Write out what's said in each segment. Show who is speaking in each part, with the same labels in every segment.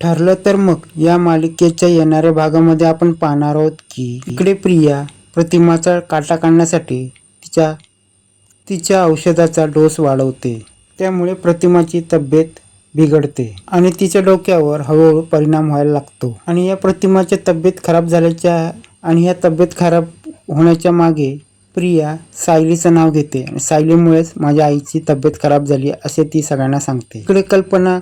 Speaker 1: ठरलं तर मग या मालिकेच्या येणाऱ्या भागामध्ये आपण पाहणार आहोत की इकडे प्रिया प्रतिमाचा काटा काढण्यासाठी तिच्या तिच्या औषधाचा डोस वाढवते. त्यामुळे प्रतिमाची तब्येत बिघडते आणि तिच्या डोक्यावर हळूहळू परिणाम व्हायला लागतो. आणि या प्रतिमाची तब्येत खराब झाल्याच्या आणि या तब्येत खराब होण्याच्या मागे प्रिया सायलीचं नाव घेते. आणि सायलीमुळेच माझ्या आईची तब्येत खराब झाली असे ती सगळ्यांना सांगते. इकडे कल्पना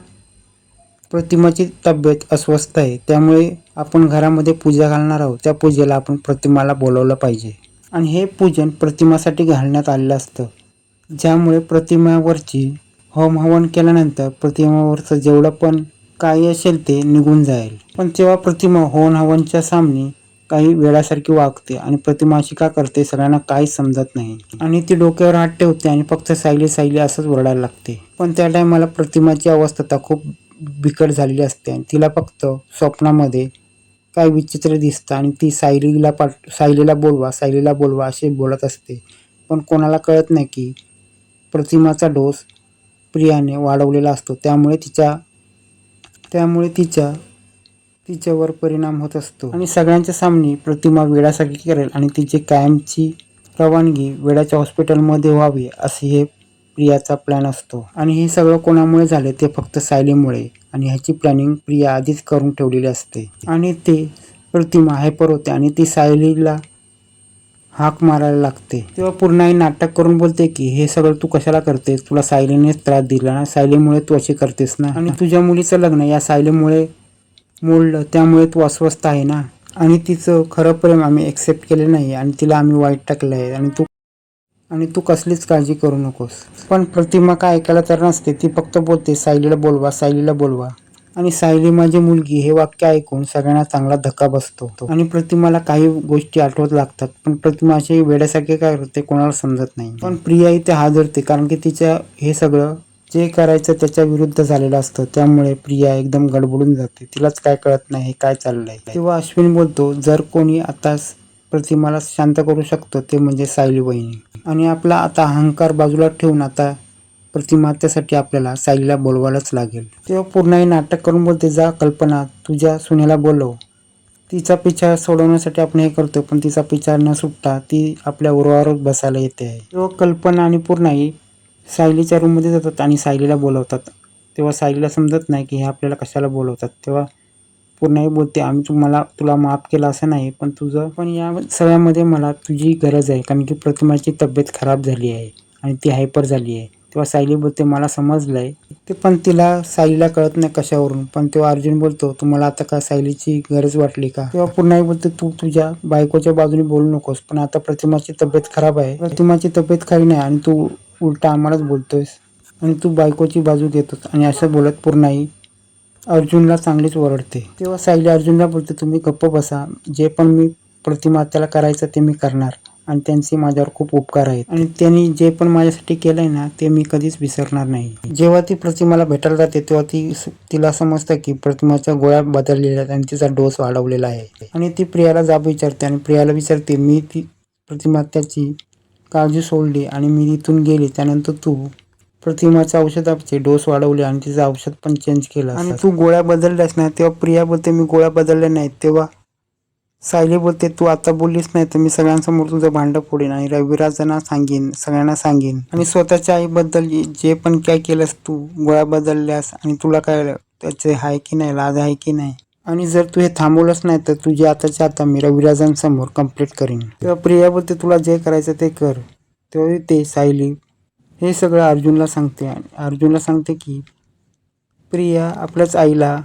Speaker 1: प्रतिमाची तब्येत अस्वस्थ आहे. त्यामुळे आपण घरामध्ये पूजा घालणार आहोत. त्या पूजेला आपण प्रतिमाला बोलवलं पाहिजे. आणि हे पूजन प्रतिमासाठी घालण्यात आलेलं असतं. ज्यामुळे प्रतिमावरची होम हवन केल्यानंतर प्रतिमावरचं जेवढं पण काही असेल ते निघून जाईल. पण तेव्हा प्रतिमा होम हवनच्या सामने काही वेळासारखी वागते आणि प्रतिमा अशी का करते सगळ्यांना काहीच समजत नाही. आणि ती डोक्यावर हात ठेवते आणि फक्त सायली सायली असंच ओरडायला लागते. पण त्या टायमाला प्रतिमाची अवस्था खूप बिकट झालेली असते आणि तिला फक्त स्वप्नामध्ये काय विचित्र दिसतं आणि ती सायलीला पाठ सायलीला बोलवा सायलीला बोलवा असे बोलत असते. पण कोणाला कळत नाही की प्रतिमाचा डोस प्रियाने वाढवलेला असतो. त्यामुळे तिच्या त्यामुळे तिच्या तिच्यावर परिणाम होत असतो. आणि सगळ्यांच्या सामने प्रतिमा वेळासाठी करेल आणि तिची कायमची रवानगी वेळाच्या हॉस्पिटलमध्ये व्हावी असे हे प्रियाचा प्लॅन असतो. आणि हे सगळं कोणामुळे झालं ते फक्त सायलीमुळे. आणि ह्याची प्लॅनिंग प्रिया आधीच करून ठेवलेली असते. आणि ते प्रतिमा हायपर होते आणि ती सायलीला हाक मारायला लागते. तेव्हा पूर्णाई नाटक करून बोलते की हे सगळं तू कशाला करतेस? तुला सायलीनेच त्रास दिला ना? सायलीमुळे तू अशी करतेस ना? आणि तुझ्या मुलीचं लग्न या सायलीमुळे मोडलं. त्यामुळे तू अस्वस्थ आहे ना? आणि तिचं खरं प्रेम आम्ही एक्सेप्ट केले नाही. आणि तिला आम्ही वाईट टाकलं आहे आणि तू आणि तू कसलीच काळजी करू नकोस. पण प्रतिमा काय ऐकायला तर नसते ती फक्त बोलते सायलीला बोलवा सायलीला बोलवा. आणि सायली माझी मुलगी हे वाक्य ऐकून सगळ्यांना चांगला धक्का बसतो. आणि प्रतिमाला काही गोष्टी आठवत लागतात पण प्रतिमा अशी वेड्यासारखे काय करते कोणाला समजत नाही. पण प्रिया इथे हादरते कारण की तिच्या हे सगळं जे करायचं त्याच्या विरुद्ध झालेलं असतं. त्यामुळे प्रिया एकदम गडबडून जाते. तिलाच काय कळत नाही हे काय चाललंय. तेव्हा अश्विन बोलतो जर कोणी आता प्रतिमाला शांत करू शकतो ते म्हणजे सायली वहिनी आणि आपला आता अहंकार बाजूला ठेवून आता प्रतिमा त्यासाठी आपल्याला सायलीला बोलवायलाच लागेल. तेव्हा पूर्णही नाटक करून बोलते जा कल्पना तुझ्या सुनेला बोलव. तिचा पिछा सोडवण्यासाठी आपण हे करतो पण तिचा पिछा न सुटता ती आपल्या उर्वावर बसायला येते. आहे तेव्हा कल्पना आणि पूर्णाई सायलीच्या रूममध्ये जातात आणि सायलीला बोलवतात. तेव्हा सायलीला समजत नाही की हे आपल्याला कशाला बोलवतात. तेव्हा पूर्णही बोलते आम्ही तुम्हाला तुला माफ केला असं नाही पण तुझं पण या सगळ्यामध्ये मला तुझी गरज आहे कारण की प्रतिमाची तब्येत खराब झाली आहे आणि ती हायपर झाली आहे. तेव्हा सायली बोलते मला समजलं आहे ते पण तिला सायलीला कळत नाही कशावरून पण तेव्हा अर्जुन बोलतो तुम्हाला आता का सायलीची गरज वाटली का? तेव्हा पुन्हाही बोलते तू तुझ्या बायकोच्या बाजूने बोलू नकोस पण आता प्रतिमाची तब्येत खराब आहे. प्रतिमाची तब्येत खरी नाही आणि तू उलटा आम्हालाच बोलतोयस आणि तू बायकोची बाजू घेतोस. आणि असं बोलत पूर्णाही अर्जुनला चांगलीच ओरडते. तेव्हा सायली अर्जुनला बोलते तुम्ही गप्प बसा. जे पण मी प्रतिमा त्याला करायचं ते मी करणार. आणि त्यांचे माझ्यावर खूप उपकार आहेत. आणि त्यांनी जे पण माझ्यासाठी केलंय ना ते मी कधीच विसरणार नाही. जेव्हा ती प्रतिमाला भेटायला जाते तेव्हा ती तिला समजतं की प्रतिमाच्या गोळ्या बदललेल्या आहेत आणि तिचा डोस वाढवलेला आहे. आणि ती प्रियाला जाब विचारते आणि प्रियाला विचारते मी ती प्रतिमा त्याची काळजी सोडली आणि मी इथून गेली. त्यानंतर तू प्रतिमाच्या औषधाचे डोस वाढवले आणि तिचं औषध पण चेंज केलं आणि तू गोळ्या बदलल्यास नाही तेव्हा प्रिया बोलते मी गोळ्या बदलल्या नाहीत. तेव्हा सायली बोलते तू आता बोललीस नाही तर मी सगळ्यांसमोर तुझं भांडं फोडेन आणि रविराजांना सांगेन सगळ्यांना सांगेन. आणि स्वतःच्या आईबद्दल जे पण काय केलंस तू गोळ्या बदलल्यास आणि तुला काय त्याचे आहे की नाही लाज आहे की नाही? आणि जर तू हे थांबवलंच नाही तर तुझी आताच्या आता मी रविराजांसमोर कंप्लीट करीन. तेव्हा प्रिया बोलते तुला जे करायचं ते कर. तेव्हा ते सायली हे सगळं अर्जुनला सांगते आणि अर्जुनला सांगते की प्रिया आपल्याच आईला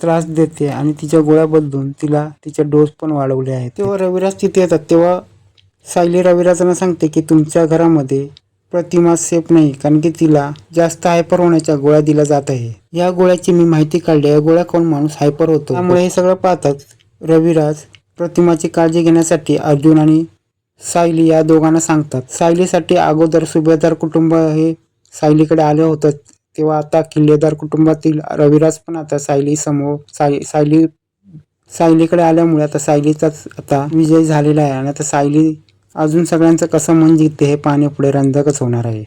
Speaker 1: त्रास देते आणि तिच्या गोळ्या बदलून तिला तिचे डोस पण वाढवले आहेत. तेव्हा रविराज तिथे येतात. तेव्हा सायली रविराजांना सांगते की तुमच्या घरामध्ये प्रतिमा सेफ नाही कारण की तिला जास्त हायपर होण्याच्या गोळ्या दिल्या जात आहे. या गोळ्याची मी माहिती काढली. या गोळ्या खाऊन माणूस हायपर होतो? त्यामुळे हे सगळं पाहतात रविराज प्रतिमाची काळजी घेण्यासाठी अर्जुन आणि सायली या दोघांना सांगतात. सायलीसाठी अगोदर सुभेदार कुटुंब हे सायलीकडे आले होतं तेव्हा आता किल्लेदार कुटुंबातील रविराज पण आता सायली समोर साय सायली सायलीकडे आल्यामुळे आता सायलीचाच आता विजय झालेला आहे आणि आता सायली अजून सगळ्यांचं कसं मन जिंकते हे पाहणे पुढे रंजकच होणार आहे.